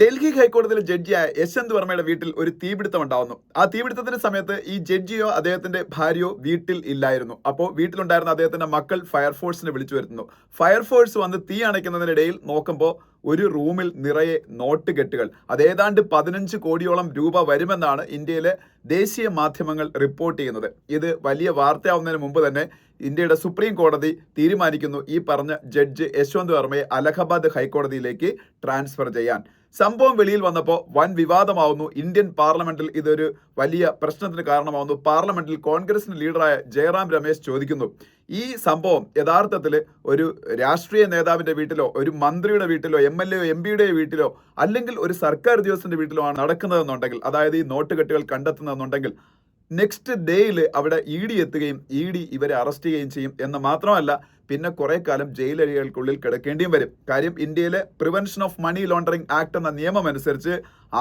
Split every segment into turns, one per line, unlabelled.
ഡൽഹി ഹൈക്കോടതിയിലെ ജഡ്ജിയായ യശ്വന്ത് വർമ്മയുടെ വീട്ടിൽ ഒരു തീപിടുത്തം ഉണ്ടാവുന്നു. ആ തീപിടുത്തത്തിന്റെ സമയത്ത് ഈ ജഡ്ജിയോ അദ്ദേഹത്തിന്റെ ഭാര്യയോ വീട്ടിൽ ഇല്ലായിരുന്നു. അപ്പോൾ വീട്ടിലുണ്ടായിരുന്ന അദ്ദേഹത്തിന്റെ മക്കൾ ഫയർഫോഴ്സിനെ വിളിച്ചു വരുത്തുന്നു. ഫയർഫോഴ്സ് വന്ന് തീ അണയ്ക്കുന്നതിനിടയിൽ നോക്കുമ്പോൾ ഒരു റൂമിൽ നിറയെ നോട്ട് കെട്ടുകൾ. അതേതാണ്ട് പതിനഞ്ച് കോടിയോളം രൂപ വരുമെന്നാണ് ഇന്ത്യയിലെ ദേശീയ മാധ്യമങ്ങൾ റിപ്പോർട്ട് ചെയ്യുന്നത്. ഇത് വലിയ വാർത്തയാവുന്നതിന് മുമ്പ് തന്നെ ഇന്ത്യയുടെ സുപ്രീം കോടതി തീരുമാനിക്കുന്നു ഈ പറഞ്ഞ ജഡ്ജ് യശ്വന്ത് വർമ്മയെ അലഹബാദ് ഹൈക്കോടതിയിലേക്ക് ട്രാൻസ്ഫർ ചെയ്യാൻ. സംഭവം വെളിയിൽ വന്നപ്പോൾ വൻ വിവാദമാവുന്നു. ഇന്ത്യൻ പാർലമെന്റിൽ ഇതൊരു വലിയ പ്രശ്നത്തിന് കാരണമാവുന്നു. പാർലമെന്റിൽ കോൺഗ്രസിന്റെ ലീഡറായ ജയറാം രമേശ് ചോദിക്കുന്നു. ഈ സംഭവം യഥാർത്ഥത്തിൽ ഒരു രാഷ്ട്രീയ നേതാവിന്റെ വീട്ടിലോ ഒരു മന്ത്രിയുടെ വീട്ടിലോ എം എൽ എ എം പിയുടെ വീട്ടിലോ അല്ലെങ്കിൽ ഒരു സർക്കാർ ഉദ്യോഗസ്ഥന്റെ വീട്ടിലോ ആണ് നടക്കുന്നതെന്നുണ്ടെങ്കിൽ അതായത് ഈ നോട്ടുകെട്ടുകൾ കണ്ടെത്തുന്നതെന്നുണ്ടെങ്കിൽ നെക്സ്റ്റ് ഡേയിൽ അവിടെ ഇ ഡി എത്തുകയും ഇ ഡി ഇവരെ അറസ്റ്റ് ചെയ്യുകയും ചെയ്യും എന്ന് മാത്രമല്ല പിന്നെ കുറെ കാലം ജയിലരികൾക്കുള്ളിൽ കിടക്കേണ്ടിയും വരും. കാര്യം ഇന്ത്യയിലെ prevention of money laundering act എന്ന നിയമം അനുസരിച്ച്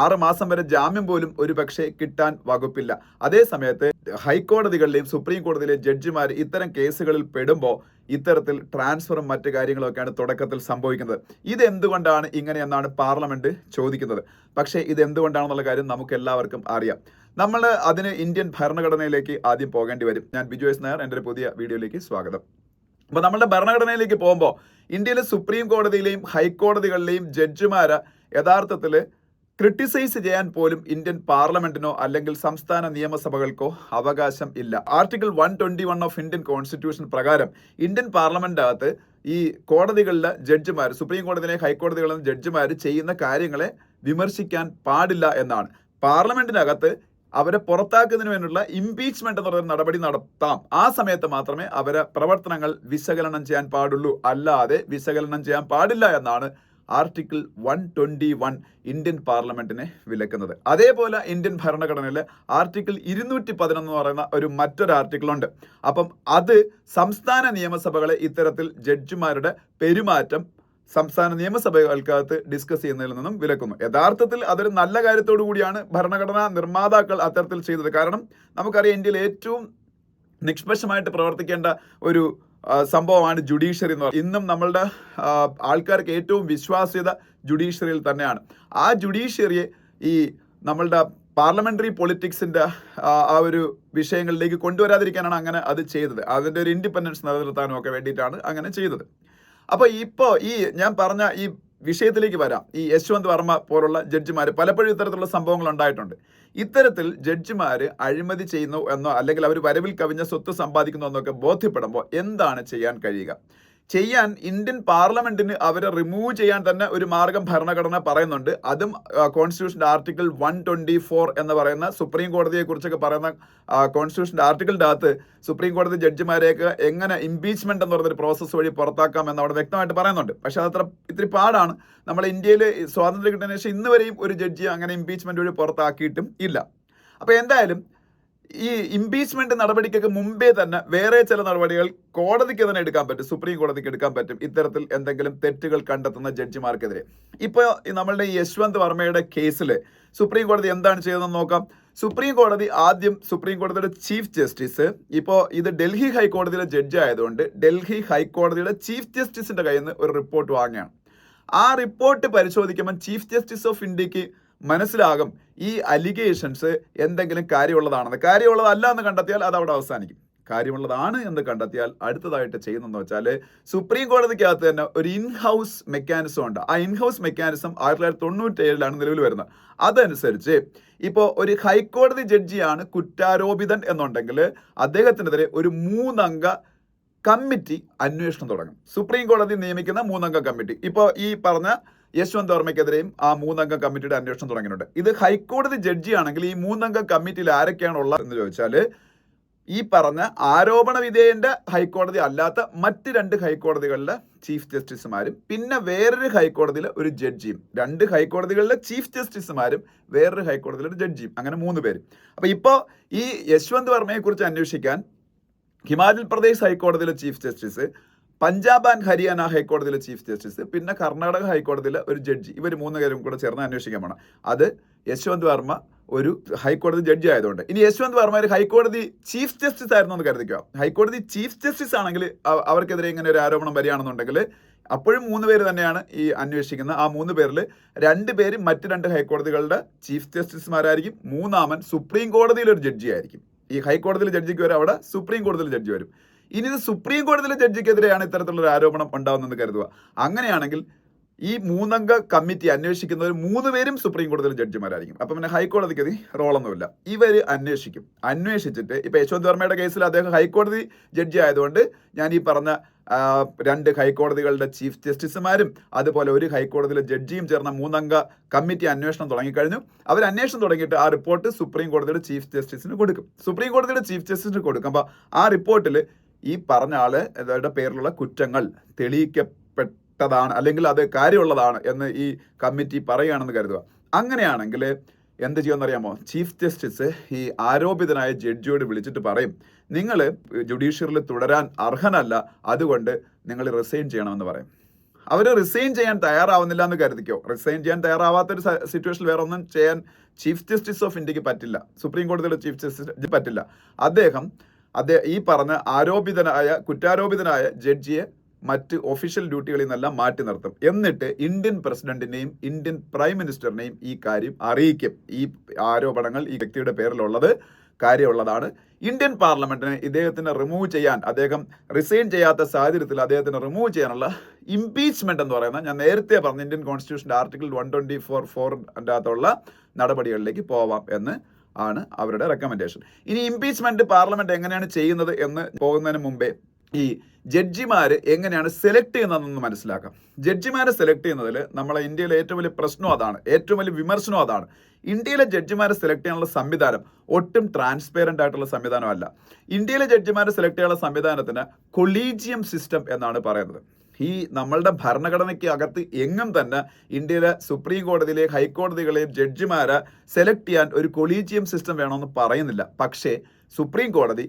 ആറ് മാസം വരെ ജാമ്യം പോലും ഒരു പക്ഷേ കിട്ടാൻ വകുപ്പില്ല. അതേ സമയത്ത് ഹൈക്കോടതികളിലെയും സുപ്രീം കോടതിയിലെയും ജഡ്ജിമാർ ഇത്തരം കേസുകളിൽ പെടുമ്പോൾ ഇത്തരത്തിൽ ട്രാൻസ്ഫറും മറ്റു കാര്യങ്ങളൊക്കെയാണ് തുടക്കത്തിൽ സംഭവിക്കുന്നത്. ഇത് എന്തുകൊണ്ടാണ് ഇങ്ങനെയെന്നാണ് പാർലമെന്റ് ചോദിക്കുന്നത്. പക്ഷേ ഇത് എന്തുകൊണ്ടാണെന്നുള്ള കാര്യം നമുക്ക് എല്ലാവർക്കും അറിയാം. നമ്മൾ അതിന് ഇന്ത്യൻ ഭരണഘടനയിലേക്ക് ആദ്യം പോകേണ്ടി വരും. ഞാൻ ബിജു എസ് നായർ എന്റെ ഒരു പുതിയ വീഡിയോയിലേക്ക് സ്വാഗതം. അപ്പോൾ നമ്മുടെ ഭരണഘടനയിലേക്ക് പോകുമ്പോൾ ഇന്ത്യയിലെ സുപ്രീം കോടതിയിലെയും ഹൈക്കോടതികളിലെയും ജഡ്ജിമാർ യഥാർത്ഥത്തിൽ ക്രിട്ടിസൈസ് ചെയ്യാൻ പോലും ഇന്ത്യൻ പാർലമെന്റിനോ അല്ലെങ്കിൽ സംസ്ഥാന നിയമസഭകൾക്കോ അവകാശം ഇല്ല. Article one twenty one of Indian constitution പ്രകാരം ഇന്ത്യൻ പാർലമെന്റിനകത്ത് ഈ കോടതികളിലെ ജഡ്ജിമാർ സുപ്രീം കോടതിയിലെ ഹൈക്കോടതികളിലെ ജഡ്ജിമാർ ചെയ്യുന്ന കാര്യങ്ങളെ വിമർശിക്കാൻ പാടില്ല എന്നാണ്. പാർലമെന്റിനകത്ത് അവരെ പുറത്താക്കുന്നതിന് വേണ്ടിയുള്ള ഇംപീച്ച്മെന്റ് എന്ന് പറയുന്ന നടപടി നടത്താം. ആ സമയത്ത് മാത്രമേ അവരെ പ്രവർത്തനങ്ങൾ വിശകലനം ചെയ്യാൻ പാടുള്ളൂ. അല്ലാതെ വിശകലനം ചെയ്യാൻ പാടില്ല എന്നാണ് article one twenty one Indian പാർലമെന്റിനെ വിലക്കുന്നത്. അതേപോലെ ഇന്ത്യൻ ഭരണഘടനയിലെ ആർട്ടിക്കിൾ ഇരുന്നൂറ്റി പതിനൊന്ന് പറയുന്ന ഒരു മറ്റൊരു ആർട്ടിക്കിൾ ഉണ്ട്. അപ്പം അത് സംസ്ഥാന നിയമസഭകളെ ഇത്തരത്തിൽ ജഡ്ജിമാരുടെ പെരുമാറ്റം സംസ്ഥാന നിയമസഭകൾക്കകത്ത് ഡിസ്കസ് ചെയ്യുന്നതിൽ നിന്നും വിലക്കുന്നു. യഥാർത്ഥത്തിൽ അതൊരു നല്ല കാര്യത്തോടു കൂടിയാണ് ഭരണഘടനാ നിർമ്മാതാക്കൾ അത്തരത്തിൽ ചെയ്തത്. കാരണം നമുക്കറിയാം ഇന്ത്യയിൽ ഏറ്റവും നിഷ്പക്ഷമായിട്ട് പ്രവർത്തിക്കേണ്ട ഒരു സംഭവമാണ് ജുഡീഷ്യറി എന്ന് പറയുന്നത്. ഇന്നും നമ്മളുടെ ആൾക്കാർക്ക് ഏറ്റവും വിശ്വാസ്യത ജുഡീഷ്യറിയിൽ തന്നെയാണ്. ആ ജുഡീഷ്യറിയെ ഈ നമ്മളുടെ പാർലമെന്ററി പൊളിറ്റിക്സിന്റെ ആ ഒരു വിഷയങ്ങളിലേക്ക് കൊണ്ടുവരാതിരിക്കാനാണ് അങ്ങനെ അത് ചെയ്തത്. അതിന്റെ ഒരു ഇൻഡിപെൻഡൻസ് നിലനിർത്താനും ഒക്കെ വേണ്ടിയിട്ടാണ് അങ്ങനെ ചെയ്തത്. അപ്പൊ ഇപ്പോൾ ഈ ഞാൻ പറഞ്ഞ ഈ വിഷയത്തിലേക്ക് വരാം. ഈ യശ്വന്ത് വർമ്മ പോലുള്ള ജഡ്ജിമാർ പലപ്പോഴും ഇത്തരത്തിലുള്ള സംഭവങ്ങൾ ഉണ്ടായിട്ടുണ്ട്. ഇത്തരത്തിൽ ജഡ്ജിമാർ അഴിമതി ചെയ്യുന്നു എന്നോ അല്ലെങ്കിൽ അവർ വരവിൽ കവിഞ്ഞ സ്വത്ത് സമ്പാദിക്കുന്നു എന്നൊക്കെ ബോധ്യപ്പെടുമ്പോൾ എന്താണ് ചെയ്യാൻ കഴിയുക? ചെയ്യാൻ ഇന്ത്യൻ പാർലമെന്റിന് അവരെ റിമൂവ് ചെയ്യാൻ തന്നെ ഒരു മാർഗം ഭരണഘടന പറയുന്നുണ്ട്. അതും കോൺസ്റ്റിറ്റ്യൂഷന്റെ ആർട്ടിക്കിൾ വൺ ട്വന്റി ഫോർ എന്ന് പറയുന്ന സുപ്രീം കോടതിയെ കുറിച്ചൊക്കെ പറയുന്ന കോൺസ്റ്റിറ്റ്യൂഷന്റെ ആർട്ടിക്കിളിന്റെ അകത്ത് സുപ്രീം കോടതി ജഡ്ജിമാരെയൊക്കെ എങ്ങനെ ഇംപീച്ച്മെന്റ് എന്ന് ഒരു പ്രോസസ്സ് വഴി പുറത്താക്കാം എന്ന് അവിടെ വ്യക്തമായിട്ട് പറയുന്നുണ്ട്. പക്ഷെ അത്ര ഇത്തിരി പാടാണ്. നമ്മൾ ഇന്ത്യയിൽ സ്വാതന്ത്ര്യം കിട്ടിയതിനു ശേഷം ഇന്ന് വരെയും ഒരു ജഡ്ജി അങ്ങനെ ഇംപീച്ച്മെന്റ് വഴി പുറത്താക്കിയിട്ടും ഇല്ല. അപ്പോൾ എന്തായാലും ഈ ഇംപീച്ച്മെന്റ് നടപടിക്കൊക്കെ മുമ്പേ തന്നെ വേറെ ചില നടപടികൾ കോടതിക്ക് തന്നെ എടുക്കാൻ പറ്റും. സുപ്രീം കോടതിക്ക് എടുക്കാൻ പറ്റും. ഇത്തരത്തിൽ എന്തെങ്കിലും തെറ്റുകൾ കണ്ടെത്തുന്ന ജഡ്ജിമാർക്കെതിരെ. ഇപ്പോൾ നമ്മളുടെ യശ്വന്ത് വർമ്മയുടെ കേസിൽ സുപ്രീം കോടതി എന്താണ് ചെയ്തതെന്ന് നോക്കാം. സുപ്രീം കോടതി ആദ്യം സുപ്രീം കോടതിയുടെ ചീഫ് ജസ്റ്റിസ് ഇപ്പോൾ ഇത് ഡൽഹി ഹൈക്കോടതിയിലെ ജഡ്ജി ആയതുകൊണ്ട് ഡൽഹി ഹൈക്കോടതിയുടെ ചീഫ് ജസ്റ്റിസിന്റെ കയ്യിൽ നിന്ന് ഒരു റിപ്പോർട്ട് വാങ്ങുകയാണ്. ആ റിപ്പോർട്ട് പരിശോധിക്കുമ്പോൾ ചീഫ് ജസ്റ്റിസ് ഓഫ് ഇന്ത്യയ്ക്ക് മനസ്സിലാകും ഈ അലിഗേഷൻസ് എന്തെങ്കിലും കാര്യമുള്ളതാണെന്ന്. കാര്യമുള്ളതല്ല എന്ന് കണ്ടെത്തിയാൽ അത് അവിടെ അവസാനിക്കും. കാര്യമുള്ളതാണ് എന്ന് കണ്ടെത്തിയാൽ അടുത്തതായിട്ട് ചെയ്യുന്നതെന്ന് വെച്ചാൽ സുപ്രീം കോടതിക്കകത്ത് തന്നെ ഒരു ഇൻഹൗസ് മെക്കാനിസം ഉണ്ട്. ആ ഇൻഹൗസ് മെക്കാനിസം ആയിരത്തി തൊള്ളായിരത്തി തൊണ്ണൂറ്റി ഏഴിലാണ് നിലവിൽ വരുന്നത്. അതനുസരിച്ച് ഇപ്പോൾ ഒരു ഹൈക്കോടതി ജഡ്ജിയാണ് കുറ്റാരോപിതൻ എന്നുണ്ടെങ്കിൽ അദ്ദേഹത്തിനെതിരെ ഒരു മൂന്നംഗ കമ്മിറ്റി അന്വേഷണം തുടങ്ങും. സുപ്രീം കോടതി നിയമിക്കുന്ന മൂന്നംഗ കമ്മിറ്റി. ഇപ്പോൾ ഈ പറഞ്ഞ യശ്വന്ത് വർമ്മയ്ക്കെതിരെയും ആ മൂന്നംഗ കമ്മിറ്റിയുടെ അന്വേഷണം തുടങ്ങിയിട്ടുണ്ട്. ഇത് ഹൈക്കോടതി ജഡ്ജി ആണെങ്കിൽ ഈ മൂന്നംഗ കമ്മിറ്റിയിൽ ആരൊക്കെയാണ് ഉള്ളത് എന്ന് ചോദിച്ചാൽ ഈ പറഞ്ഞ ആരോപണ വിധേയന്റെ ഹൈക്കോടതി അല്ലാത്ത മറ്റ് രണ്ട് ഹൈക്കോടതികളിലെ ചീഫ് ജസ്റ്റിസുമാരും പിന്നെ വേറൊരു ഹൈക്കോടതിയിലെ ഒരു ജഡ്ജിയും. രണ്ട് ഹൈക്കോടതികളിലെ ചീഫ് ജസ്റ്റിസുമാരും വേറൊരു ഹൈക്കോടതിയിലെ ഒരു ജഡ്ജിയും. അങ്ങനെ മൂന്ന് പേര്. അപ്പൊ ഇപ്പോൾ ഈ യശ്വന്ത് വർമ്മയെക്കുറിച്ച് അന്വേഷിക്കാൻ ഹിമാചൽ പ്രദേശ് ഹൈക്കോടതിയിലെ chief justice Punjab and Haryana ഹൈക്കോടതിയിലെ ചീഫ് ജസ്റ്റിസ് പിന്നെ കർണാടക ഹൈക്കോടതിയിലെ ഒരു ജഡ്ജി ഇവർ മൂന്ന് പേരും കൂടെ ചേർന്ന് അന്വേഷിക്കാൻ വേണം അത് യശ്വന്ത് വർമ്മ ഒരു ഹൈക്കോടതി ജഡ്ജി ആയതുകൊണ്ട്. ഇനി യശ്വന്ത് വർമ്മ ഒരു ഹൈക്കോടതി ചീഫ് ജസ്റ്റിസ് ആയിരുന്നു എന്ന് കരുതിക്കുക ഹൈക്കോടതി ചീഫ് ജസ്റ്റിസ് ആണെങ്കിൽ അവർക്കെതിരെ ഇങ്ങനെ ഒരു ആരോപണം വരികയാണെന്നുണ്ടെങ്കിൽ അപ്പോഴും മൂന്ന് പേര് തന്നെയാണ് ഈ അന്വേഷിക്കുന്നത് ആ മൂന്ന് പേരിൽ രണ്ട് പേര് മറ്റ് രണ്ട് ഹൈക്കോടതികളുടെ ചീഫ് ജസ്റ്റിസുമാരായിരിക്കും മൂന്നാമൻ സുപ്രീം കോടതിയിലൊരു ജഡ്ജി ആയിരിക്കും ഈ ഹൈക്കോടതിയിലെ ജഡ്ജിക്ക് വരെ അവിടെ സുപ്രീം കോടതിയിലെ ജഡ്ജി വരും. ഇനി ഇത് സുപ്രീം കോടതിയിലെ ജഡ്ജിക്കെതിരെയാണ് ഇത്തരത്തിലുള്ള ഒരു ആരോപണം ഉണ്ടാവുന്നതെന്ന് കരുതുക. അങ്ങനെയാണെങ്കിൽ ഈ മൂന്നംഗ കമ്മിറ്റി അന്വേഷിക്കുന്നവർ മൂന്ന് പേരും സുപ്രീം കോടതിയിലെ ജഡ്ജിമാരായിരിക്കും. അപ്പം പിന്നെ ഹൈക്കോടതിക്ക് റോളൊന്നുമില്ല. ഇവർ അന്വേഷിക്കും. അന്വേഷിച്ചിട്ട് ഇപ്പം യശ്വന്ത് വർമ്മയുടെ കേസിൽ അദ്ദേഹം ഹൈക്കോടതി ജഡ്ജി ആയതുകൊണ്ട് ഞാൻ ഈ പറഞ്ഞ രണ്ട് ഹൈക്കോടതികളുടെ ചീഫ് ജസ്റ്റിസുമാരും അതുപോലെ ഒരു ഹൈക്കോടതിയിലെ ജഡ്ജിയും ചേർന്ന മൂന്നംഗ കമ്മിറ്റി അന്വേഷണം തുടങ്ങിക്കഴിഞ്ഞു. അവർ അന്വേഷണം തുടങ്ങിയിട്ട് ആ റിപ്പോർട്ട് സുപ്രീം കോടതിയുടെ ചീഫ് ജസ്റ്റിസിന് കൊടുക്കും. സുപ്രീം കോടതിയുടെ ചീഫ് ജസ്റ്റിസിന് കൊടുക്കും അപ്പോൾ ആ റിപ്പോർട്ടിൽ ഈ പറഞ്ഞ ആൾ അതായത് പേരിലുള്ള കുറ്റങ്ങൾ തെളിയിക്കപ്പെട്ടതാണ് അല്ലെങ്കിൽ അത് കാര്യമുള്ളതാണ് എന്ന് ഈ കമ്മിറ്റി പറയുകയാണെന്ന് കരുതുക. അങ്ങനെയാണെങ്കിൽ എന്ത് ചെയ്യുമെന്നറിയാമോ? ചീഫ് ജസ്റ്റിസ് ഈ ആരോപിതനായ ജഡ്ജിയോട് വിളിച്ചിട്ട് പറയും നിങ്ങൾ ജുഡീഷ്യറിൽ തുടരാൻ അർഹനല്ല അതുകൊണ്ട് നിങ്ങൾ റിസൈൻ ചെയ്യണമെന്ന് പറയും. അവർ റിസൈൻ ചെയ്യാൻ തയ്യാറാവുന്നില്ല എന്ന് കരുതിക്കോ? റിസൈൻ ചെയ്യാൻ തയ്യാറാവാത്തൊരു സിറ്റുവേഷൻ വേറെ ഒന്നും ചെയ്യാൻ ചീഫ് ജസ്റ്റിസ് ഓഫ് ഇന്ത്യയ്ക്ക് പറ്റില്ല. സുപ്രീം കോടതിയിലെ ചീഫ് ജസ്റ്റിസ് പറ്റില്ല. അദ്ദേഹം അദ്ദേഹം ഈ പറഞ്ഞ ആരോപിതനായ കുറ്റാരോപിതനായ ജഡ്ജിയെ മറ്റ് ഒഫീഷ്യൽ ഡ്യൂട്ടികളിൽ നിന്നെല്ലാം മാറ്റി നിർത്തും. എന്നിട്ട് ഇന്ത്യൻ പ്രസിഡന്റിനെയും ഇന്ത്യൻ പ്രൈം മിനിസ്റ്ററിനെയും ഈ കാര്യം അറിയിക്കും. ഈ ആരോപണങ്ങൾ ഈ വ്യക്തിയുടെ പേരിലുള്ളത് കാര്യമുള്ളതാണ്. ഇന്ത്യൻ പാർലമെന്റിനെ ഇദ്ദേഹത്തിന് റിമൂവ് ചെയ്യാൻ അദ്ദേഹം റിസൈൻ ചെയ്യാത്ത സാഹചര്യത്തിൽ അദ്ദേഹത്തിന് റിമൂവ് ചെയ്യാനുള്ള ഇംപീച്ച്മെന്റ് എന്ന് പറയുന്നത് ഞാൻ നേരത്തെ പറഞ്ഞ ഇന്ത്യൻ കോൺസ്റ്റിറ്റ്യൂഷന്റെ ആർട്ടിക്കിൾ വൺ ട്വന്റി ഫോർ ഫോറിന്റെ അകത്തുള്ള നടപടികളിലേക്ക് പോവാം എന്ന് ആണ് അവരുടെ റെക്കമെൻഡേഷൻ ഇനി ഇംപീച്ച്മെന്റ് പാർലമെന്റ് എങ്ങനെയാണ് ചെയ്യുന്നത് എന്ന് പോകുന്നതിന് മുമ്പേ ഈ ജഡ്ജിമാർ എങ്ങനെയാണ് സെലക്ട് ചെയ്യുന്നതെന്ന് മനസ്സിലാക്കാം. ജഡ്ജിമാരെ സെലക്ട് ചെയ്യുന്നതിൽ നമ്മളെ ഇന്ത്യയിലെ ഏറ്റവും വലിയ പ്രശ്നം അതാണ്. ഏറ്റവും വലിയ വിമർശനം അതാണ്. ഇന്ത്യയിലെ ജഡ്ജിമാരെ സെലക്ട് ചെയ്യാനുള്ള സംവിധാനം ഒട്ടും ട്രാൻസ്പെറന്റ് ആയിട്ടുള്ള സംവിധാനമല്ല. ഇന്ത്യയിലെ ജഡ്ജിമാരെ സെലക്ട് ചെയ്യാനുള്ള സംവിധാനത്തിന് കൊളീജിയം സിസ്റ്റം എന്നാണ് പറയുന്നത്. ഈ നമ്മളുടെ ഭരണഘടനയ്ക്ക് അകത്ത് എങ്ങും തന്നെ ഇന്ത്യയിലെ സുപ്രീം കോടതിയിലെ ഹൈക്കോടതികളെയും ജഡ്ജിമാരെ സെലക്ട് ചെയ്യാൻ ഒരു കൊളീജിയം സിസ്റ്റം വേണമെന്ന് പറയുന്നില്ല. പക്ഷേ സുപ്രീം കോടതി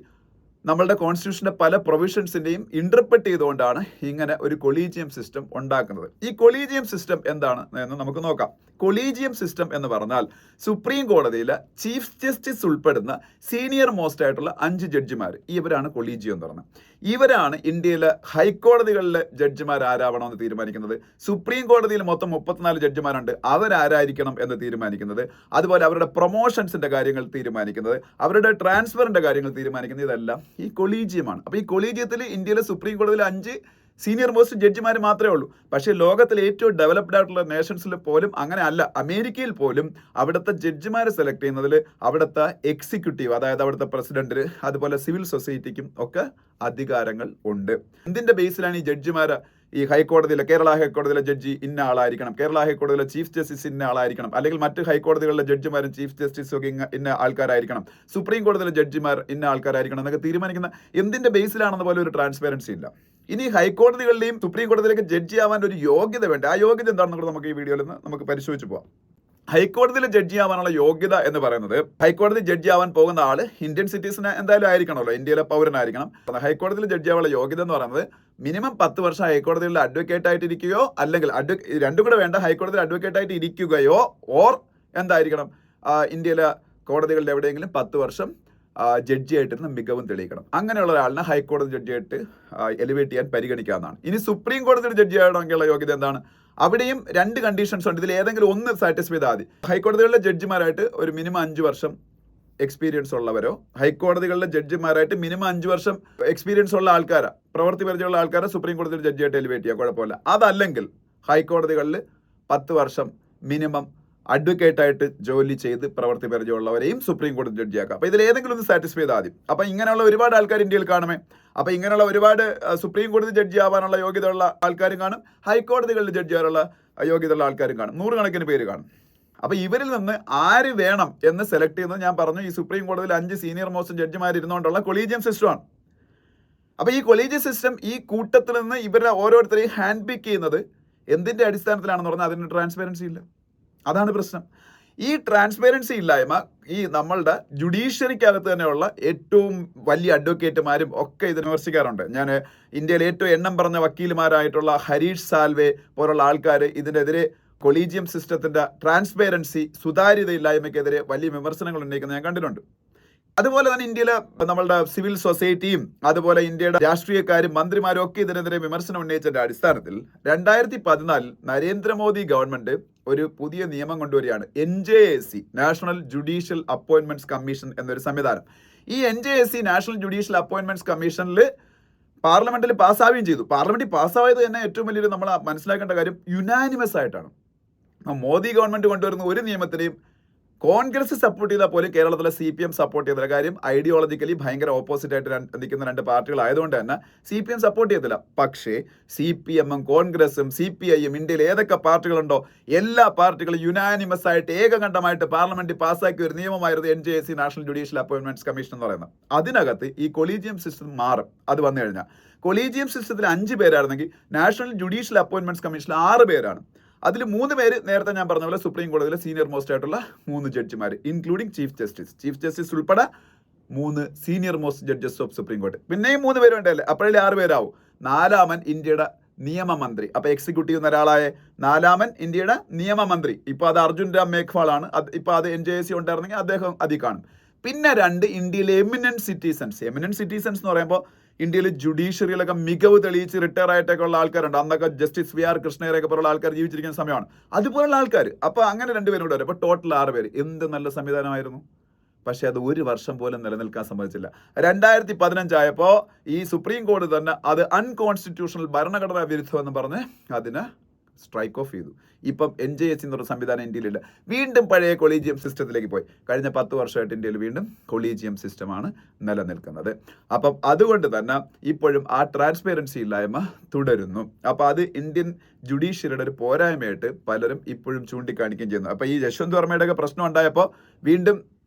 നമ്മളുടെ കോൺസ്റ്റിറ്റ്യൂഷന്റെ പല പ്രൊവിഷൻസിന്റെയും ഇന്റർപ്രറ്റ് ചെയ്തുകൊണ്ടാണ് ഇങ്ങനെ ഒരു കൊളീജിയം സിസ്റ്റം ഉണ്ടാക്കുന്നത്. ഈ കൊളീജിയം സിസ്റ്റം എന്താണ് എന്ന് നമുക്ക് നോക്കാം. കൊളീജിയം സിസ്റ്റം എന്ന് പറഞ്ഞാൽ സുപ്രീം കോടതിയിലെ ചീഫ് ജസ്റ്റിസ് ഉൾപ്പെടുന്ന സീനിയർ മോസ്റ്റ് ആയിട്ടുള്ള അഞ്ച് ജഡ്ജിമാർ. ഇവരാണ് കൊളീജിയം എന്ന് പറയുന്നത് ഇവരാണ് ഇന്ത്യയിലെ ഹൈക്കോടതികളിലെ ജഡ്ജിമാർ ആരാവണമെന്ന് തീരുമാനിക്കുന്നത്. സുപ്രീം കോടതിയിൽ മൊത്തം മുപ്പത്തിനാല് ജഡ്ജിമാരുണ്ട്. അവരാരായിരിക്കണം എന്ന് തീരുമാനിക്കുന്നത്. അതുപോലെ അവരുടെ പ്രൊമോഷൻസിന്റെ കാര്യങ്ങൾ തീരുമാനിക്കുന്നത്. അവരുടെ ട്രാൻസ്ഫറിന്റെ കാര്യങ്ങൾ തീരുമാനിക്കുന്നത് ഇതെല്ലാം ഈ കൊളീജിയമാണ്. അപ്പോൾ ഈ കൊളീജിയത്തിൽ ഇന്ത്യയിലെ സുപ്രീം കോടതിയിലെ അഞ്ച് സീനിയർ മോസ്റ്റ് ജഡ്ജിമാർ മാത്രമേ ഉള്ളൂ. പക്ഷേ ലോകത്തിലെ ഏറ്റവും ഡെവലപ്ഡ് ആയിട്ടുള്ള നേഷൻസിൽ പോലും അങ്ങനെ അല്ല. അമേരിക്കയിൽ പോലും അവിടുത്തെ ജഡ്ജിമാരെ സെലക്ട് ചെയ്യുന്നതിൽ അവിടുത്തെ എക്സിക്യൂട്ടീവ് അതായത് അവിടുത്തെ പ്രസിഡന്റിന് അതുപോലെ സിവിൽ സൊസൈറ്റിക്കും ഒക്കെ അധികാരങ്ങൾ ഉണ്ട്. എന്തിന്റെ ബേസിലാണ് ഈ ജഡ്ജിമാരെ ഈ ഹൈക്കോടതിയിലെ കേരള ഹൈക്കോടതിയിലെ ജഡ്ജി ഇന്ന ആളായിരിക്കണം. കേരള ഹൈക്കോടതിയിലെ ചീഫ് ജസ്റ്റിസ് ഇന്ന ആളായിരിക്കണം. അല്ലെങ്കിൽ മറ്റ് ഹൈക്കോടതികളിലെ ജഡ്ജിമാരും ചീഫ് ജസ്റ്റിസും ഒക്കെ ഇന്ന ആൾക്കാരായിരിക്കണം. സുപ്രീം കോടതിയിലെ ജഡ്ജിമാർ ഇന്ന ആൾക്കാരായിരിക്കണം എന്നൊക്കെ തീരുമാനിക്കുന്ന എന്തിന്റെ ബേസിലാണെന്ന പോലെ ഒരു ട്രാൻസ്പെറൻസി ഇല്ല. ഇനി ഹൈക്കോടതികളിലെയും സുപ്രീം കോടതിയിലേക്ക് ജഡ്ജി ആവാൻ ഒരു യോഗ്യത വേണ്ട? ആ യോഗ്യത എന്താണെന്ന് കൂടെ നമുക്ക് ഈ വീഡിയോയിൽ നിന്ന് നമുക്ക് പരിശോധിച്ച് പോവാം. ഹൈക്കോടതിയിൽ ജഡ്ജി ആവാനുള്ള യോഗ്യത എന്ന് പറയുന്നത് ഹൈക്കോടതി ജഡ്ജി ആവാൻ പോകുന്ന ആൾ ഇന്ത്യൻ സിറ്റീസിന് എന്തായാലും ആയിരിക്കണമല്ലോ. ഇന്ത്യയിലെ പൗരനായിരിക്കണം. ഹൈക്കോടതിയിൽ ജഡ്ജി ആവാനുള്ള യോഗ്യത എന്ന് പറയുന്നത് മിനിമം പത്ത് വർഷം ഹൈക്കോടതിയിൽ അഡ്വക്കേറ്റ് ആയിട്ട് ഇരിക്കുകയോ അല്ലെങ്കിൽ അഡ്വ രണ്ടും കൂടെ വേണ്ട ഹൈക്കോടതിയിൽ അഡ്വക്കേറ്റ് ആയിട്ട് ഇരിക്കുകയോ ഓർ എന്തായിരിക്കണം ഇന്ത്യയിലെ കോടതികളുടെ എവിടെയെങ്കിലും പത്ത് വർഷം ജഡ്ജി ആയിട്ടിരുന്ന മികവും തെളിയിക്കണം. അങ്ങനെയുള്ള ഒരാളിനെ ഹൈക്കോടതി ജഡ്ജിയായിട്ട് എലിവേറ്റ് ചെയ്യാൻ പരിഗണിക്കാവുന്നതാണ്. ഇനി സുപ്രീം കോടതിയുടെ ജഡ്ജി ആവണമെങ്കിലുള്ള യോഗ്യത എന്താണ്? അവിടെയും രണ്ട് കണ്ടീഷൻസ് ഉണ്ട്. ഇതിൽ ഏതെങ്കിലും ഒന്ന് സാറ്റിസ്ഫൈ ചെയ്താൽ ഹൈക്കോടതികളിലെ ജഡ്ജിമാരായിട്ട് ഒരു മിനിമം അഞ്ച് വർഷം എക്സ്പീരിയൻസ് ഉള്ളവരോ ഹൈക്കോടതികളിലെ ജഡ്ജിമാരായിട്ട് മിനിമം അഞ്ച് വർഷം എക്സ്പീരിയൻസ് ഉള്ള ആൾക്കാരാ പ്രവൃത്തി പരിചയമുള്ള ആൾക്കാരെ സുപ്രീം കോടതിയിൽ ജഡ്ജിയായിട്ട് എലിവേറ്റ് ചെയ്യുക കുഴപ്പമില്ല. അതല്ലെങ്കിൽ ഹൈക്കോടതികളിൽ പത്ത് വർഷം മിനിമം അഡ്വക്കേറ്റ് ആയിട്ട് ജോലി ചെയ്ത് പ്രവർത്തി പരിചയമുള്ളവരെയും സുപ്രീം കോടതി ജഡ്ജിയാക്കുക അപ്പോൾ ഇതിൽ ഏതെങ്കിലും ഒന്ന് സാറ്റിസ്ഫൈ ചെയ്താൽ ആദ്യം അപ്പോൾ ഇങ്ങനെയുള്ള ഒരുപാട് ആൾക്കാർ ഇന്ത്യയിൽ കാണുമേ. അപ്പോൾ ഇങ്ങനെയുള്ള ഒരുപാട് സുപ്രീം കോടതി ജഡ്ജി ആവാനുള്ള യോഗ്യതയുള്ള ആൾക്കാരും കാണും. ഹൈക്കോടതികളിൽ ജഡ്ജി ആവാനുള്ള യോഗ്യതയുള്ള ആൾക്കാരും കാണും. നൂറുകണക്കിന് പേര് കാണും. അപ്പോൾ ഇവരിൽ നിന്ന് ആര് വേണം എന്ന് സെലക്ട് ചെയ്യുന്നത് ഞാൻ പറഞ്ഞു ഈ സുപ്രീം കോടതിയിൽ അഞ്ച് സീനിയർ മോസ്റ്റ് ജഡ്ജിമാർ ഇരുന്നുകൊണ്ടുള്ള കൊളീജിയം സിസ്റ്റമാണ് അപ്പോൾ ഈ കൊളീജിയം സിസ്റ്റം ഈ കൂട്ടത്തിൽ നിന്ന് ഇവരെ ഓരോരുത്തരെയും ഹാൻഡ് പിക്ക് ചെയ്യുന്നത് എന്തിന്റെ അടിസ്ഥാനത്തിലാണെന്ന് പറഞ്ഞാൽ അതിന് ട്രാൻസ്പെറൻസി ഇല്ല. അതാണ് പ്രശ്നം. ഈ ട്രാൻസ്പെറൻസി ഇല്ലായ്മ ഈ നമ്മളുടെ ജുഡീഷ്യറിക്കകത്ത് തന്നെയുള്ള ഏറ്റവും വലിയ അഡ്വക്കേറ്റുമാരും ഒക്കെ ഇത് വിമർശിക്കാറുണ്ട്. ഞാൻ ഇന്ത്യയിലെ ഏറ്റവും എണ്ണം പറഞ്ഞ വക്കീലുമാരായിട്ടുള്ള ഹരീഷ് സാൽവെ പോലുള്ള ആൾക്കാർ ഇതിനെതിരെ കൊളീജിയം സിസ്റ്റത്തിന്റെ ട്രാൻസ്പെറൻസി സുതാര്യതയില്ലായ്മയ്ക്കെതിരെ വലിയ വിമർശനങ്ങൾ ഉന്നയിക്കുന്നത് ഞാൻ കണ്ടിട്ടുണ്ട്. അതുപോലെ തന്നെ ഇന്ത്യയിലെ നമ്മളുടെ സിവിൽ സൊസൈറ്റിയും അതുപോലെ ഇന്ത്യയുടെ രാഷ്ട്രീയക്കാരും മന്ത്രിമാരും ഒക്കെ ഇതിനെതിരെ വിമർശനം ഉന്നയിച്ചതിന്റെ അടിസ്ഥാനത്തിൽ രണ്ടായിരത്തി പതിനാലിൽ നരേന്ദ്രമോദി ഗവൺമെന്റ് ഒരു പുതിയ നിയമം കൊണ്ടുവരികയാണ്. N J A C national judicial appointments commission എന്നൊരു സംവിധാനം. ഈ N J A C national judicial appointments കമ്മീഷനിൽ പാർലമെന്റിൽ പാസ്സാവുകയും ചെയ്തു. പാർലമെന്റിൽ പാസ്സായത് തന്നെ ഏറ്റവും വലിയൊരു നമ്മൾ മനസ്സിലാക്കേണ്ട കാര്യം യുനാനിമസ് ആയിട്ടാണ്. മോദി ഗവൺമെന്റ് കൊണ്ടുവരുന്ന ഒരു നിയമത്തിനെയും കോൺഗ്രസ് സപ്പോർട്ട് ചെയ്താൽ പോലും കേരളത്തിലെ സി പി എം സപ്പോർട്ട് ചെയ്തില്ല കാര്യം ഐഡിയോളജിക്കലി ഭയങ്കര ഓപ്പോസിറ്റ് ആയിട്ട് നിൽക്കുന്ന രണ്ട് പാർട്ടികൾ ആയതുകൊണ്ട് തന്നെ സി പി എം സപ്പോർട്ട് ചെയ്തില്ല പക്ഷേ സി പി എമ്മും കോൺഗ്രസും സി പി ഐയും ഇന്ത്യയിൽ ഏതൊക്കെ പാർട്ടികളുണ്ടോ എല്ലാ പാർട്ടികളും യുനാനിമസ് ആയിട്ട് ഏകകണ്ഠമായിട്ട് പാർലമെന്റിൽ പാസ്സാക്കിയ ഒരു നിയമമായിരുന്നു N J A C national judicial appointments commission എന്ന് പറയുന്നത്. അതിനകത്ത് ഈ കൊളീജിയം സിസ്റ്റം മാറും. അത് വന്നു കഴിഞ്ഞാൽ. കൊളീജിയം സിസ്റ്റത്തിൽ അഞ്ച് പേരായിരുന്നെങ്കിൽ നാഷണൽ ജുഡീഷ്യൽ അപ്പോയിന്റ്മെന്റ്സ് കമ്മീഷനിൽ ആറ് പേരാണ്. അതിൽ മൂന്ന് പേര് നേരത്തെ ഞാൻ പറഞ്ഞ പോലെ സുപ്രീം കോടതിയിലെ സീനിയർ മോസ്റ്റ് ആയിട്ടുള്ള മൂന്ന് ജഡ്ജിമാർ including chief justice chief justice ഉൾപ്പെടെ മൂന്ന് senior most judges of supreme കോടതി പിന്നെയും മൂന്ന് പേരുണ്ടല്ലേ അപ്പോഴേ ആറ് പേരാവും. നാലാമൻ ഇന്ത്യയുടെ നിയമമന്ത്രി. അപ്പൊ എക്സിക്യൂട്ടീവ് എന്ന ഒരാളായ നാലാമൻ ഇന്ത്യയുടെ നിയമമന്ത്രി. ഇപ്പൊ അത് അർജുൻ രാം മേഘ്വാൾ ആണ്. ഇപ്പൊ അത് എൻ ജെ എ സി ഉണ്ടായിരുന്നെങ്കിൽ അദ്ദേഹം അതിൽ കാണും. പിന്നെ രണ്ട് ഇന്ത്യയിലെ എമിനന്റ് സിറ്റിസൺസ് എമിനന്റ് സിറ്റിസൺസ് എന്ന് പറയുമ്പോൾ ഇന്ത്യയിൽ ജുഡീഷ്യറിയിലൊക്കെ മികവ് തെളിയിച്ച് റിട്ടയർ ആയിട്ടൊക്കെ ഉള്ള ആൾക്കാരുണ്ട്. അന്നൊക്കെ ജസ്റ്റിസ് വി ആർ കൃഷ്ണയരൊക്കെ പോലുള്ള ആൾക്കാർ ജീവിച്ചിരിക്കുന്ന സമയമാണ്. അതുപോലുള്ള ആൾക്കാർ. അപ്പൊ അങ്ങനെ രണ്ടുപേരും കൂടെ അപ്പൊ ടോട്ടൽ ആറ് പേര്. എന്ത് നല്ല സംവിധാനമായിരുന്നു? പക്ഷെ അത് ഒരു വർഷം പോലും നിലനിൽക്കാൻ സമ്മതിച്ചില്ല. രണ്ടായിരത്തി പതിനഞ്ചായപ്പോൾ ഈ സുപ്രീം കോടതി തന്നെ അത് അൺകോൺസ്റ്റിറ്റ്യൂഷണൽ ഭരണഘടനാ വിരുദ്ധം എന്ന് പറഞ്ഞ് അതിന് സ്ട്രൈക്ക് ഓഫ് ചെയ്തു. ഇപ്പം എൻ ജെ എസ് എന്നൊരു സംവിധാനം ഇന്ത്യയിലില്ല. വീണ്ടും പഴയ കൊളീജിയം സിസ്റ്റത്തിലേക്ക് പോയി. കഴിഞ്ഞ പത്ത് വർഷമായിട്ട് ഇന്ത്യയിൽ വീണ്ടും കൊളീജിയം സിസ്റ്റമാണ് നിലനിൽക്കുന്നത്. അപ്പം അതുകൊണ്ട് തന്നെ ഇപ്പോഴും ആ ട്രാൻസ്പെറൻസി ഇല്ലായ്മ തുടരുന്നു. അപ്പം അത് ഇന്ത്യൻ ജുഡീഷ്യറിയുടെ ഒരു പോരായ്മയായിട്ട് പലരും ഇപ്പോഴും ചൂണ്ടിക്കാണിക്കുകയും ചെയ്യുന്നു. അപ്പം ഈ യശ്വന്ത് വർമ്മയുടെ ഒക്കെ പ്രശ്നം ഉണ്ടായപ്പോൾ വീണ്ടും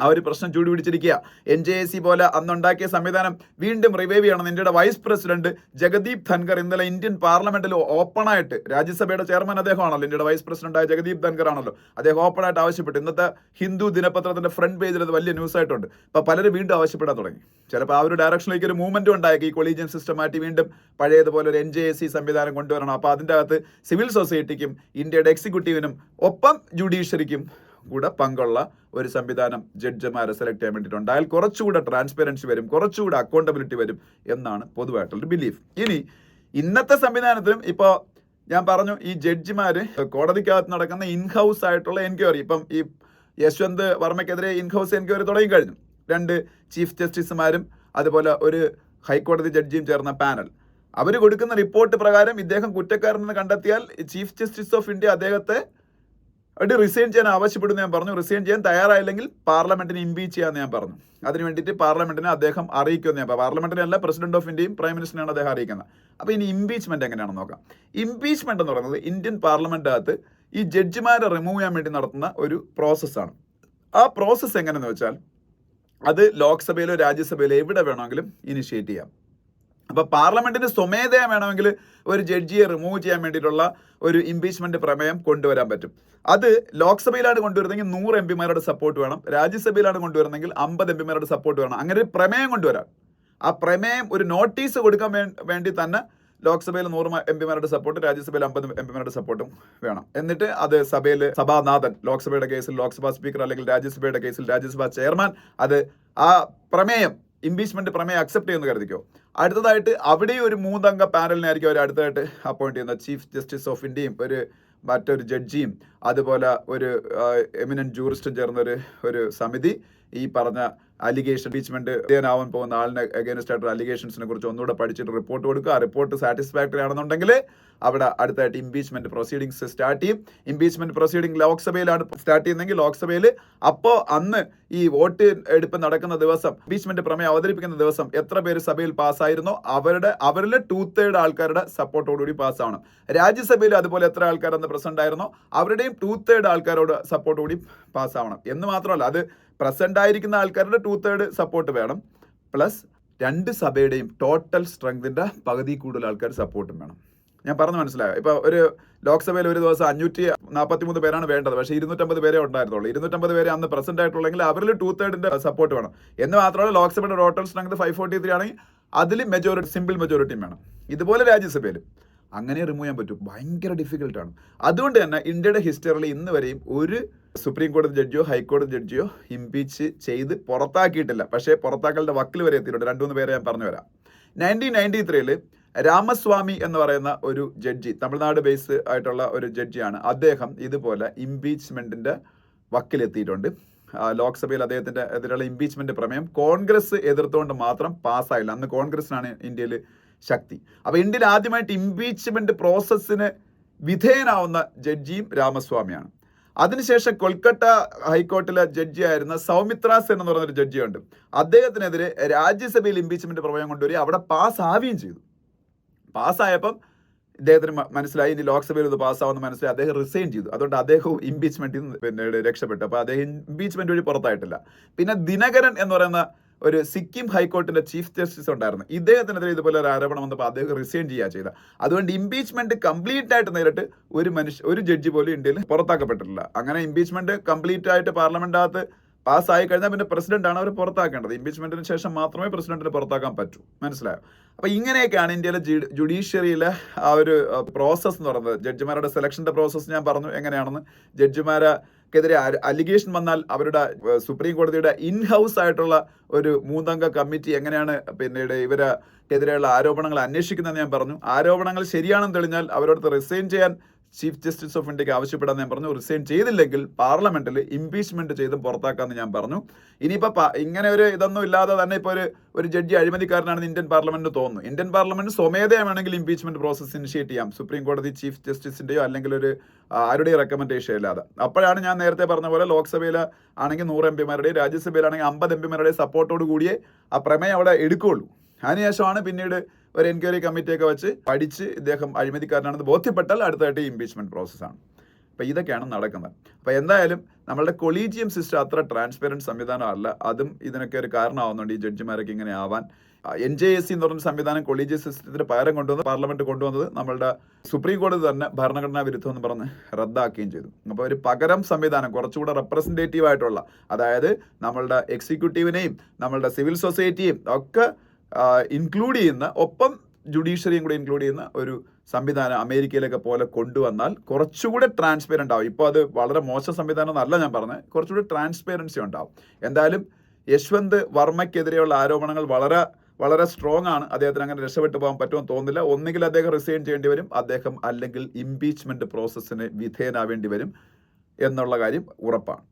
ആ ഒരു പ്രശ്നം ചൂടുപിടിച്ചിരിക്കുക എൻ ജെ എ സി പോലെ അന്നുണ്ടാക്കിയ സംവിധാനം വീണ്ടും റിവൈവ് ചെയ്യണം. ഇന്ത്യയുടെ വൈസ് പ്രസിഡന്റ് ജഗദീപ് ധൻഖർ ഇന്നലെ ഇന്ത്യൻ പാർലമെന്റിൽ ഓപ്പണായിട്ട് രാജ്യസഭയുടെ ചെയർമാൻ അദ്ദേഹമാണല്ലോ. ഇന്ത്യയുടെ വൈസ് പ്രസിഡന്റായ ജഗദീപ് ധൻഖർ ആണല്ലോ. അദ്ദേഹം ഓപ്പണായിട്ട് ആവശ്യപ്പെട്ടു. ഇന്നത്തെ ഹിന്ദു ദിനപത്രത്തിന്റെ ഫ്രണ്ട് പേജിൽ അത് വലിയ ന്യൂസ് ആയിട്ടുണ്ട്. അപ്പൊ പലരും വീണ്ടും ആവശ്യപ്പെടാൻ തുടങ്ങി. ചിലപ്പോൾ ആ ഒരു ഡയറക്ഷനിലേക്ക് ഒരു മൂവ്മെന്റ് ഉണ്ടായേക്കും. ഈ കൊളീജിയൻ സിസ്റ്റം മാറ്റി വീണ്ടും പഴയതുപോലെ ഒരു എൻ ജെ എ സി സംവിധാനം കൊണ്ടുവരണം. അപ്പൊ അതിന്റെ അകത്ത് സിവിൽ സൊസൈറ്റിക്കും ഇന്ത്യയുടെ എക്സിക്യൂട്ടീവിനും ഒപ്പം ജുഡീഷ്യറിക്കും കൂടെ പങ്കുള്ള ഒരു സംവിധാനം ജഡ്ജിമാരെ സെലക്ട് ചെയ്യാൻ വേണ്ടിയിട്ടുണ്ട്. അതിൽ കുറച്ചുകൂടെ ട്രാൻസ്പെറൻസി വരും കുറച്ചുകൂടെ അക്കൗണ്ടബിലിറ്റി വരും എന്നാണ് പൊതുവായിട്ടുള്ളൊരു ബിലീഫ് ഇനി ഇന്നത്തെ സംവിധാനത്തിലും ഇപ്പോൾ ഞാൻ പറഞ്ഞു ഈ ജഡ്ജിമാർ കോടതിക്കകത്ത് നടക്കുന്ന ഇൻഹൗസ് ആയിട്ടുള്ള എൻക്വയറി ഇപ്പം ഈ യശ്വന്ത് വർമ്മയ്ക്കെതിരെ ഇൻഹൗസ് എൻക്വയറി തുടങ്ങി കഴിഞ്ഞു. രണ്ട് ചീഫ് ജസ്റ്റിസുമാരും അതുപോലെ ഒരു ഹൈക്കോടതി ജഡ്ജിയും ചേർന്ന പാനൽ അവർ കൊടുക്കുന്ന റിപ്പോർട്ട് പ്രകാരം ഇദ്ദേഹം കുറ്റക്കാരനെന്ന് കണ്ടെത്തിയാൽ ചീഫ് ജസ്റ്റിസ് ഓഫ് ഇന്ത്യ അദ്ദേഹത്തെ അവിടെ റിസൈൻ ചെയ്യാൻ ആവശ്യപ്പെടുന്നു ഞാൻ പറഞ്ഞു. റിസൈൻ ചെയ്യാൻ തയ്യാറായില്ലെങ്കിൽ പാർലമെന്റിനെ ഇംപീച്ച് ചെയ്യാമെന്ന് ഞാൻ പറഞ്ഞു. അതിന് വേണ്ടിയിട്ട് പാർലമെന്റിനെ അദ്ദേഹം അറിയിക്കുമെന്ന് ഞാൻ പാർലമെന്റിനെ അല്ല പ്രസിഡന്റ് ഓഫ് ഇന്ത്യയും പ്രൈം മിനിസ്റ്ററിനാണ് അദ്ദേഹം അറിയിക്കുന്നത്. അപ്പോൾ ഇനി ഇംപീച്ച്മെന്റ് എങ്ങനെയാണെന്ന് നോക്കാം. ഇംപീച്ച്മെന്റ് എന്ന് പറയുന്നത് ഇന്ത്യൻ പാർലമെന്റിനകത്ത് ഈ ജഡ്ജിമാരെ റിമൂവ് ചെയ്യാൻ വേണ്ടി നടത്തുന്ന ഒരു പ്രോസസ്സാണ് ആ പ്രോസസ്സ് എങ്ങനെയെന്ന് വെച്ചാൽ അത് ലോക്സഭയിലോ രാജ്യസഭയിലോ എവിടെ വേണമെങ്കിലും ഇനിഷ്യേറ്റ് ചെയ്യാം. അപ്പൊ പാർലമെന്റിന് സ്വമേധയാ വേണമെങ്കിൽ ഒരു ജഡ്ജിയെ റിമൂവ് ചെയ്യാൻ വേണ്ടിയിട്ടുള്ള ഒരു ഇംപീച്ച്മെന്റ് പ്രമേയം കൊണ്ടുവരാൻ പറ്റും. അത് ലോക്സഭയിലാണ് കൊണ്ടുവരുന്നെങ്കിൽ നൂറ് എം പിമാരുടെ സപ്പോർട്ട് വേണം. രാജ്യസഭയിലാണ് കൊണ്ടുവരുന്നെങ്കിൽ അമ്പത് എം പിമാരുടെ സപ്പോർട്ട് വേണം. അങ്ങനെ ഒരു പ്രമേയം കൊണ്ടുവരാം. ആ പ്രമേയം ഒരു നോട്ടീസ് കൊടുക്കാൻ വേണ്ടി തന്നെ ലോക്സഭയിൽ നൂറ് എം പിമാരുടെ സപ്പോർട്ട് രാജ്യസഭയിൽ അമ്പത് എം പിമാരുടെ സപ്പോർട്ടും വേണം. എന്നിട്ട് അത് സഭയിൽ സഭാനാഥൻ ലോക്സഭയുടെ കേസിൽ ലോക്സഭാ സ്പീക്കർ അല്ലെങ്കിൽ രാജ്യസഭയുടെ കേസിൽ രാജ്യസഭാ ചെയർമാൻ അത് ആ പ്രമേയം ഇംപീച്ച്മെന്റ് പ്രമേയം അക്സെപ്റ്റ് ചെയ്യുമെന്ന് കരുതിക്കോ? അടുത്തതായിട്ട് അവിടെ ഒരു മൂന്നംഗ പാനലിനായിരിക്കും അവർ അടുത്തതായിട്ട് അപ്പോയിന്റ് ചെയ്യുന്നത്. ചീഫ് ജസ്റ്റിസ് ഓഫ് ഇന്ത്യയും ഒരു മറ്റൊരു ജഡ്ജിയും അതുപോലെ ഒരു എമിനന്റ് ജൂറിസ്റ്റും ചേർന്ന ഒരു ഒരു സമിതി ഈ പറഞ്ഞ അലിഗേഷൻ ഇംപീച്ച്മെന്റ് ചെയ്യാനാവാൻ പോകുന്ന ആളിനെ അഗേൻസ്റ്റ് ആയിട്ടുള്ള അലിഗേഷൻസിനെ കുറിച്ച് ഒന്നുകൂടെ പഠിച്ചിട്ട് റിപ്പോർട്ട് കൊടുക്കുക. ആ റിപ്പോർട്ട് സാറ്റിസ്ഫാക്ടറി ആണെന്നുണ്ടെങ്കിൽ അവിടെ അടുത്തായിട്ട് ഇംപീച്ച്മെന്റ് പ്രൊസീഡിങ്സ് സ്റ്റാർട്ട് ചെയ്യും. ഇംപീച്ച്മെന്റ് പ്രൊസീഡിംഗ് ലോക്സഭയിലാണ് സ്റ്റാർട്ട് ചെയ്യുന്നതെങ്കിൽ ലോക്സഭയിൽ അപ്പോൾ അന്ന് ഈ വോട്ട് എടുപ്പ് നടക്കുന്ന ദിവസം ഇംപീച്ച്മെന്റ് പ്രമേയം അവതരിപ്പിക്കുന്ന ദിവസം എത്ര പേര് സഭയിൽ പാസ്സായിരുന്നോ? അവരുടെ അവരിലെ ടു തേർഡ് ആൾക്കാരുടെ സപ്പോർട്ടോടുകൂടി പാസ്സാവണം. രാജ്യസഭയിൽ അതുപോലെ എത്ര ആൾക്കാർ അന്ന് പ്രസന്റ് ആയിരുന്നോ? അവരുടെയും ടു തേർഡ് ആൾക്കാരോട് സപ്പോർട്ടോടുകൂടി പാസ്സാവണം. എന്ന് മാത്രമല്ല അത് പ്രസന്റ് ആയിരിക്കുന്ന ആൾക്കാരുടെ ടു തേർഡ് സപ്പോർട്ട് വേണം. പ്ലസ് രണ്ട് സഭയുടെയും ടോട്ടൽ സ്ട്രെങ്തിന്റെ പകുതി കൂടുതൽ ആൾക്കാർ സപ്പോർട്ടും വേണം. ഞാൻ പറഞ്ഞു മനസ്സിലായോ? ഇപ്പൊ ഒരു ലോക്സഭയിൽ ഒരു ദിവസം അഞ്ഞൂറ്റി നാൽപ്പത്തി മൂന്ന് പേരാണ് വേണ്ടത്. പക്ഷേ ഇരുന്നൂറ്റമ്പത് പേരെ ഉണ്ടായിരുന്നുള്ളൂ. ഇരുന്നൂറ്റമ്പത് പേരെ അന്ന് പ്രസന്റ് ആയിട്ടുള്ളെങ്കിൽ അവരിൽ ടു തേർഡിന്റെ സപ്പോർട്ട് വേണം. എന്ന് മാത്രമല്ല ലോക്സഭയുടെ total strength five forty three ആണെങ്കിൽ അതിൽ മെജോറിറ്റി സിമ്പിൾ മെജോറിറ്റിയും വേണം. ഇതുപോലെ രാജ്യസഭയിലും. അങ്ങനെ റിമൂവ് ചെയ്യാൻ പറ്റും. ഭയങ്കര ഡിഫിക്കൽട്ടാണ് അതുകൊണ്ട് തന്നെ ഇന്ത്യയുടെ ഹിസ്റ്ററിയിൽ ഇന്ന് വരെയും ഒരു സുപ്രീം കോടതി ജഡ്ജിയോ ഹൈക്കോടതി ജഡ്ജിയോ ഇംപീച്ച് ചെയ്ത് പുറത്താക്കിയിട്ടില്ല. പക്ഷേ പുറത്താക്കലിന്റെ വക്കിൽ വരെ എത്തിയിട്ടുണ്ട്. രണ്ടു മൂന്ന് പേരെ ഞാൻ പറഞ്ഞു വരാം നയന്റീൻ നയന്റി ത്രീയിൽ രാമസ്വാമി എന്ന് പറയുന്ന ഒരു ജഡ്ജി തമിഴ്നാട് ബേസ് ആയിട്ടുള്ള ഒരു ജഡ്ജിയാണ് അദ്ദേഹം ഇതുപോലെ ഇംപീച്ച്മെന്റിന്റെ വക്കിലെത്തിയിട്ടുണ്ട് ലോക്സഭയിൽ അദ്ദേഹത്തിന്റെ എതിരെയുള്ള ഇംപീച്ച്മെന്റ് പ്രമേയം കോൺഗ്രസ് എതിർത്തുകൊണ്ട് മാത്രം പാസ്സായില്ല അന്ന് കോൺഗ്രസിനാണ് ഇന്ത്യയിൽ ശക്തി. അപ്പോൾ ഇന്ത്യയിൽ ആദ്യമായിട്ട് ഇംപീച്ച്മെന്റ് പ്രോസസ്സിന് വിധേയനാവുന്ന ജഡ്ജിയും രാമസ്വാമിയാണ്. അതിനുശേഷം കൊൽക്കത്ത ഹൈക്കോർട്ടിലെ ജഡ്ജിയായിരുന്ന സൗമിത്ര സെൻ എന്ന് പറയുന്ന ജഡ്ജിയുണ്ട്. അദ്ദേഹത്തിനെതിരെ രാജ്യസഭയിൽ ഇംപീച്ച്മെന്റ് പ്രമേയം കൊണ്ടുവരിക അവിടെ പാസ്സാവുകയും ചെയ്തു. പാസ്സായപ്പം ഇദ്ദേഹത്തിന് മനസ്സിലായി. ഇനി ലോക്സഭയിൽ ഇത് പാസ്സാവുമെന്ന് മനസ്സിലായി. അദ്ദേഹം റിസൈൻ ചെയ്തു. അതുകൊണ്ട് അദ്ദേഹവും ഇംപീച്ച്മെന്റിൽ നിന്ന് പിന്നീട് രക്ഷപ്പെട്ടു. അപ്പോൾ അദ്ദേഹം ഇംപീച്ച്മെന്റ് വഴി പുറത്തായിട്ടില്ല. പിന്നെ ദിനകരൻ എന്ന് പറയുന്ന ഒരു സിക്കിം ഹൈക്കോർട്ടിന്റെ ചീഫ് ജസ്റ്റിസ് ഉണ്ടായിരുന്നു. ഇദ്ദേഹത്തിനെതിരെ ഇതുപോലെ ഒരു ആരോപണം വന്നപ്പോൾ അദ്ദേഹം റിസൈൻ ചെയ്യുക ചെയ്ത അതുകൊണ്ട് ഇംപീച്ച്മെന്റ് കംപ്ലീറ്റ് ആയിട്ട് നേരിട്ട് ഒരു മനുഷ്യ ഒരു ജഡ്ജി പോലും ഇന്ത്യയിൽ പുറത്താക്കപ്പെട്ടിട്ടില്ല. അങ്ങനെ ഇംപീച്ച്മെന്റ് കംപ്ലീറ്റ് ആയിട്ട് പാർലമെന്റിനകത്ത് പാസ്സായി കഴിഞ്ഞാൽ പിന്നെ പ്രസിഡന്റ് ആണ് അവർ പുറത്താക്കേണ്ടത്. ഇംപീച്ച്മെന്റിന് ശേഷം മാത്രമേ പ്രസിഡന്റിന് പുറത്താക്കാൻ പറ്റൂ. മനസ്സിലായോ? അപ്പൊ ഇങ്ങനെയൊക്കെയാണ് ഇന്ത്യയിലെ ജുഡീഷ്യറിയിലെ ആ ഒരു പ്രോസസ്സ് എന്ന് പറയുന്നത്. ജഡ്ജിമാരുടെ സെലക്ഷന്റെ പ്രോസസ്സ് ഞാൻ പറഞ്ഞു എങ്ങനെയാണെന്ന്. ജഡ്ജിമാരെക്കെതിരെ അലിഗേഷൻ വന്നാൽ അവരുടെ സുപ്രീം കോടതിയുടെ ഇൻ ഹൗസ് ആയിട്ടുള്ള ഒരു മൂന്നംഗ കമ്മിറ്റി എങ്ങനെയാണ് പിന്നീട് ഇവരെ എതിരെയുള്ള ആരോപണങ്ങൾ അന്വേഷിക്കുന്നതെന്ന് ഞാൻ പറഞ്ഞു. ആരോപണങ്ങൾ ശരിയാണെന്ന് തെളിഞ്ഞാൽ അവരോട് റിസൈൻ ചെയ്യാൻ ചീഫ് ജസ്റ്റിസ് ഓഫ് ഇന്ത്യയ്ക്ക് ആവശ്യപ്പെടാൻ ഞാൻ പറഞ്ഞു റിസൈൻ ചെയ്തില്ലെങ്കിൽ പാർലമെന്റിൽ ഇംപീച്ച്മെന്റ് ചെയ്തും പുറത്താക്കാമെന്ന് ഞാൻ പറഞ്ഞു. ഇനിയിപ്പോൾ ഇങ്ങനെ ഒരു ഇതൊന്നും ഇല്ലാതെ തന്നെ ഇപ്പോൾ ഒരു ഒരു ജഡ്ജി അഴിമതിക്കാരനാണെന്ന് ഇന്ത്യൻ പാർലമെന്റ് തോന്നുന്നു. ഇന്ത്യൻ പാർലമെന്റ് സ്വമേധയാ വേണമെങ്കിൽ ഇംപീച്ച്മെന്റ് പ്രോസസ് ഇനിഷ്യേറ്റ് ചെയ്യാം. സുപ്രീം കോടതി ചീഫ് ജസ്റ്റിസിന്റെയോ അല്ലെങ്കിൽ ഒരു ആരുടെയും റെക്കമെൻഡേഷൻ ഇല്ലാതെ. അപ്പോഴാണ് ഞാൻ നേരത്തെ പറഞ്ഞ പോലെ ലോക്സഭയിൽ ആണെങ്കിൽ നൂറ് എം പിമാരുടെയും രാജ്യസഭയിലാണെങ്കിൽ അമ്പത് എം പിമാരുടെയും സപ്പോർട്ടോട് കൂടിയേ ആ പ്രമേയം അവിടെ എടുക്കുകയുള്ളൂ. അതിനുശേഷമാണ് പിന്നീട് ഒരു എൻക്വയറി കമ്മിറ്റിയൊക്കെ വെച്ച് പഠിച്ച് ഇദ്ദേഹം അഴിമതിക്കാരനാണെന്ന് ബോധ്യപ്പെട്ടാൽ അടുത്തായിട്ട് ഇംപീച്ച്മെന്റ് പ്രോസസ്സാണ് അപ്പോൾ ഇതൊക്കെയാണ് നടക്കുന്നത്. അപ്പോൾ എന്തായാലും നമ്മളുടെ കൊളീജിയം സിസ്റ്റം അത്ര ട്രാൻസ്പെറന്റ് സംവിധാനം അല്ല. അതും ഇതിനൊക്കെ ഒരു കാരണമാവുന്നുണ്ട് ഈ ജഡ്ജിമാരൊക്കെ ഇങ്ങനെ ആവാൻ. എൻ ജെ എസ് സി എന്ന് പറഞ്ഞ സംവിധാനം കൊളീജിയം സിസ്റ്റത്തിന്റെ പകരം കൊണ്ടുവന്ന് പാർലമെന്റ് കൊണ്ടുവന്നത് നമ്മളുടെ സുപ്രീം കോടതി തന്നെ ഭരണഘടനാ വിരുദ്ധം എന്ന് പറഞ്ഞ് റദ്ദാക്കുകയും ചെയ്തു. അപ്പോൾ ഒരു പകരം സംവിധാനം കുറച്ചുകൂടെ റെപ്രസെന്റേറ്റീവ് ആയിട്ടുള്ള അതായത് നമ്മളുടെ എക്സിക്യൂട്ടീവിനെയും നമ്മളുടെ സിവിൽ സൊസൈറ്റിയും ഒക്കെ ഇൻക്ലൂഡ് ചെയ്യുന്ന ഒപ്പം ജുഡീഷ്യറിയും കൂടെ ഇൻക്ലൂഡ് ചെയ്യുന്ന ഒരു സംവിധാനം അമേരിക്കയിലൊക്കെ പോലെ കൊണ്ടുവന്നാൽ കുറച്ചുകൂടെ ട്രാൻസ്പെറന്റ് ആവും. ഇപ്പോൾ അത് വളരെ മോശം സംവിധാനം എന്നല്ല ഞാൻ പറഞ്ഞത്. കുറച്ചുകൂടി ട്രാൻസ്പെറൻസി ഉണ്ടാവും. എന്തായാലും യശ്വന്ത് വർമ്മയ്ക്കെതിരെയുള്ള ആരോപണങ്ങൾ വളരെ വളരെ സ്ട്രോങ് ആണ്. അദ്ദേഹത്തിന് അങ്ങനെ രക്ഷപ്പെട്ടു പോകാൻ പറ്റുമെന്ന് തോന്നുന്നില്ല. ഒന്നുകിൽ അദ്ദേഹം റിസൈൻ ചെയ്യേണ്ടി വരും. അദ്ദേഹം അല്ലെങ്കിൽ ഇംപീച്ച്മെന്റ് പ്രോസസ്സിന് വിധേയനാവേണ്ടി വരും എന്നുള്ള കാര്യം ഉറപ്പാണ്.